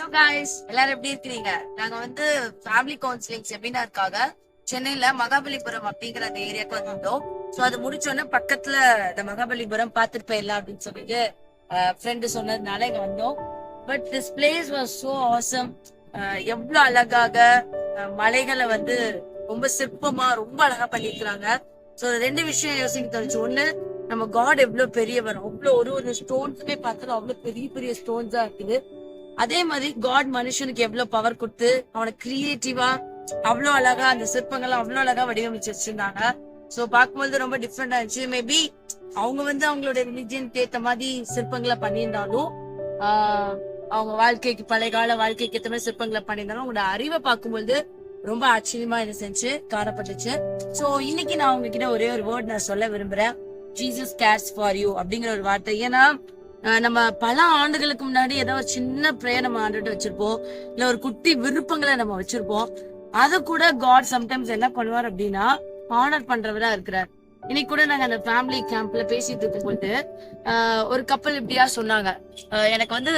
Hello guys எல்லாரும் எப்படி இருக்கிறீங்க? நாங்க வந்து ஃபேமிலி கவுன்சிலிங் செமினாருக்காக சென்னையில மகாபலிபுரம் அப்படிங்கிற அந்த ஏரியாக்கு வந்திருந்தோம். சோ அது முடிச்சோடனே பக்கத்துல இந்த மகாபலிபுரம் பார்த்துட்டு போயிடலாம் அப்படின்னு சொல்லிட்டு ஃப்ரெண்டு சொன்னதுனால இங்க வந்தோம். But this place was so awesome எவ்வளவு அழகாக மலைகளை வந்து ரொம்ப சிற்பமா ரொம்ப அழகா பண்ணிருக்கிறாங்க சோ ரெண்டு விஷயம் யோசிக்க தோணுச்சு. ஒண்ணு நம்ம காட் எவ்வளவு பெரியவர் அவ்வளவு ஒரு ஒரு ஸ்டோன்ஸுமே பார்த்தாலும் அவ்வளவு பெரிய பெரிய ஸ்டோன்ஸா இருக்குது. அதே மாதிரி காட் மனுஷனுக்கு எவ்வளவு பவர் கொடுத்து அவனை கிரியேட்டிவா அவ்வளவு அழகா அந்த சிற்பங்கள்லாம் அவ்வளவு அழகா வடிவமைச்சு வச்சிருந்தாங்க. சோ பார்க்கும்போது ரொம்ப டிஃப்ரெண்டா இருந்துச்சு. மேபி அவங்க வந்து அவங்களோட ரிலிஜியனுக்கு ஏத்த மாதிரி சிற்பங்களை பண்ணியிருந்தாலும் ஆஹ் அவங்க வாழ்க்கைக்கு பழைய கால வாழ்க்கைக்கு ஏத்த மாதிரி சிற்பங்களை பண்ணியிருந்தாலும் அவங்களோட அறிவை பார்க்கும்போது ரொம்ப ஆச்சரியமா என்ன செஞ்சு காணப்பட்டுச்சு. சோ இன்னைக்கு நான் உங்ககிட்ட ஒரே ஒரு வேர்ட் நான் சொல்ல விரும்புறேன். ஜீசஸ் கேர்ஸ் ஃபார் யூ அப்படிங்கிற ஒரு வார்த்தை. ஏன்னா நம்ம பல ஆண்டுகளுக்கு முன்னாடி ஏதோ ஒரு சின்ன ப்ரேயர் நம்ம ஆண்டுட்டு வச்சிருப்போம். இல்ல ஒரு குட்டி விருப்பங்களை நம்ம வச்சிருப்போம். அது கூட காட் சம்டைம்ஸ் என்ன பண்ணுவார் அப்படின்னா ஆனர் பண்றவரா இருக்கிறார். இன்னைக்கு கூட நாங்க அந்த ஃபேமிலி கேம்ப்ல பேசிட்டு இருக்கும்போது ஆஹ் ஒரு கப்பல் இப்படியா சொன்னாங்க. எனக்கு வந்து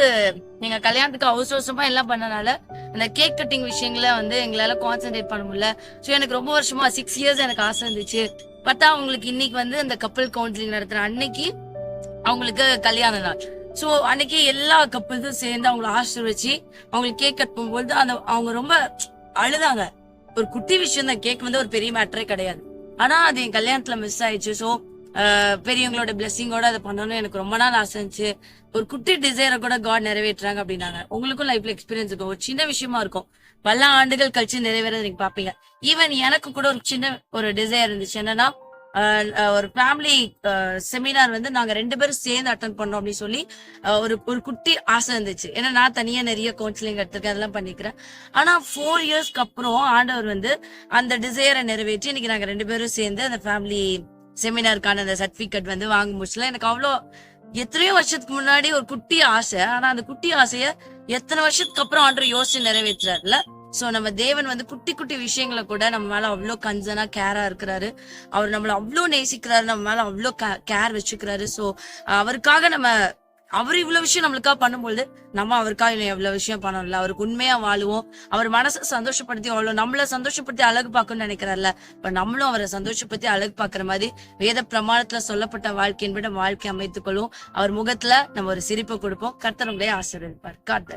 நீங்க கல்யாணத்துக்கு அவசர அவசரமா எல்லாம் பண்ணனால அந்த கேக் கட்டிங் விஷயங்கள வந்து எங்களால கான்சென்ட்ரேட் பண்ண முடியல. ஸோ எனக்கு ரொம்ப வருஷமா சிக்ஸ் இயர்ஸ் எனக்கு ஆசை இருந்துச்சு. பார்த்தா அவங்களுக்கு இன்னைக்கு வந்து அந்த கப்பல் கவுன்சிலிங் நடத்துற அன்னைக்கு அவங்களுக்கு கல்யாண நாள். சோ அன்னைக்கு எல்லா கப்பல்ஸும் சேர்ந்து அவங்கள ஆசிர்வச்சு அவங்களுக்கு கேக் கட் பண்ணும்போது அந்த அவங்க ரொம்ப அழுதாங்க. ஒரு குட்டி விஷயம் தான் கேக் வந்து ஒரு பெரிய மேட்டரே கிடையாது. ஆனா அது என் கல்யாணத்துல மிஸ் ஆயிடுச்சு. சோ பெரியவங்களோட பிளெஸிங்கோட அதை பண்ணணும்னு எனக்கு ரொம்ப நாள் ஆசை இருந்துச்சு. ஒரு குட்டி டிசைரை கூட காட் நிறைவேற்றுறாங்க அப்படின்னாங்க. உங்களுக்கும் லைஃப்ல எக்ஸ்பீரியன்ஸ் இருக்கும். ஒரு சின்ன விஷயமா இருக்கும். பல ஆண்டுகள் கழிச்சு நிறைவேறத நீங்க பாப்பீங்க ஈவன் எனக்கு கூட ஒரு சின்ன ஒரு டிசைர் இருந்துச்சு. என்னன்னா Uh, ஒரு ஃபேமிலி செமினார் uh, வந்து நாங்க ரெண்டு பேரும் சேர்ந்து அட்டன் பண்ணோம் அப்படின்னு சொல்லி uh, ஒரு ஒரு குட்டி ஆசை இருந்துச்சு. ஏன்னா நான் தனியா நிறைய கவுன்சிலிங் எடுத்திருக்கேன் அதெல்லாம் பண்ணிக்கிறேன். ஆனா ஃபோர் இயர்ஸ்க்கு அப்புறம் ஆண்டவர் வந்து அந்த டிசைரை நிறைவேற்றி இன்னைக்கு நாங்க ரெண்டு பேரும் சேர்ந்து அந்த ஃபேமிலி செமினாருக்கான அந்த சர்டிபிகேட் வந்து வாங்க முடிச்சல எனக்கு அவ்வளோ எத்தனையோ வருஷத்துக்கு முன்னாடி ஒரு குட்டி ஆசை. ஆனா அந்த குட்டி ஆசைய எத்தனை வருஷத்துக்கு அப்புறம் ஆண்டர் யோசிச்சு நிறைவேற்றுறாருல சோ நம்ம தேவன் வந்து குட்டி குட்டி விஷயங்களை கூட நம்ம மேல அவ்வளோ கன்சர்னா கேரா இருக்கிறாரு. அவர் நம்மள அவ்வளோ நேசிக்கிறாரு நம்ம மேல அவ்வளோ கேர் வச்சுக்கிறாரு. சோ அவருக்காக நம்ம அவர் இவ்வளவு விஷயம் நம்மளுக்காக பண்ணும்பொழுது நம்ம அவருக்காக இன்னும் எவ்வளவு விஷயம் பண்ணணும்ல? அவருக்கு உண்மையா வாழுவோம். அவர் மனசை சந்தோஷப்படுத்தி அவ்வளவு நம்மள சந்தோஷப்படுத்தி அழகு பார்க்கணும்னு நினைக்கிறார்ல. இப்ப நம்மளும் அவரை சந்தோஷப்படுத்தி அழகு பார்க்குற மாதிரி வேத பிரமாணத்துல சொல்லப்பட்ட வாழ்க்கையின்படி விட வாழ்க்கை அமைத்துக் கொள்வோம். அவர் முகத்துல நம்ம ஒரு சிரிப்பை கொடுப்போம். கர்த்தர் உங்களே ஆசீர்வதிப்பார். காட்